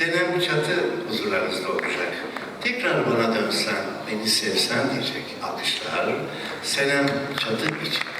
istenen çatı huzurlarınızda olacak. Tekrar bana dönsen, beni sevsen diyecek alkışlar. Senem çatı için.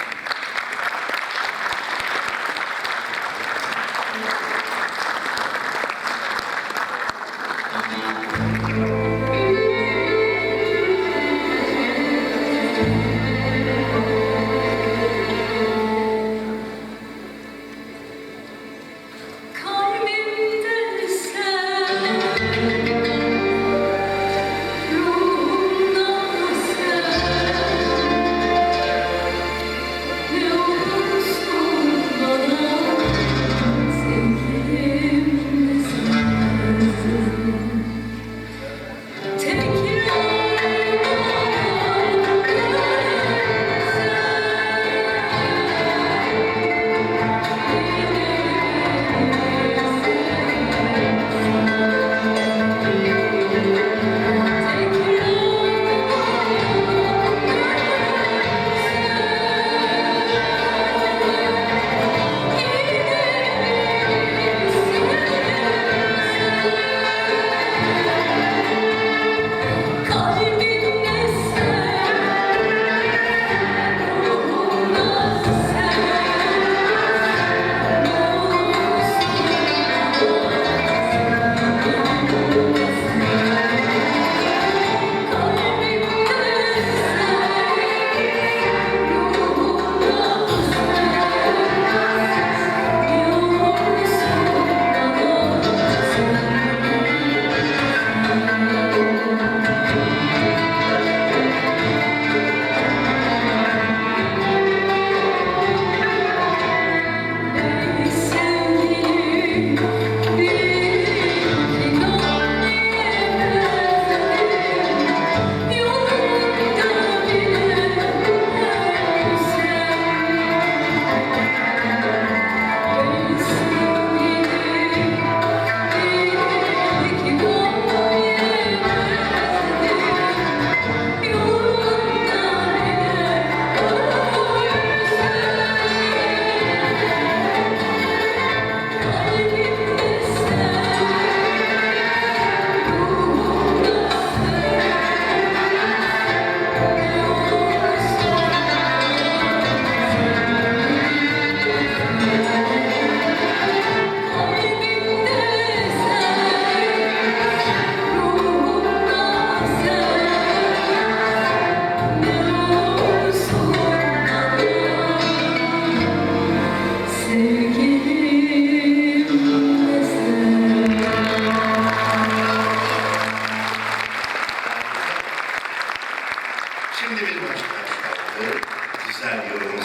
Şimdi bir başka güzel yorumumuz.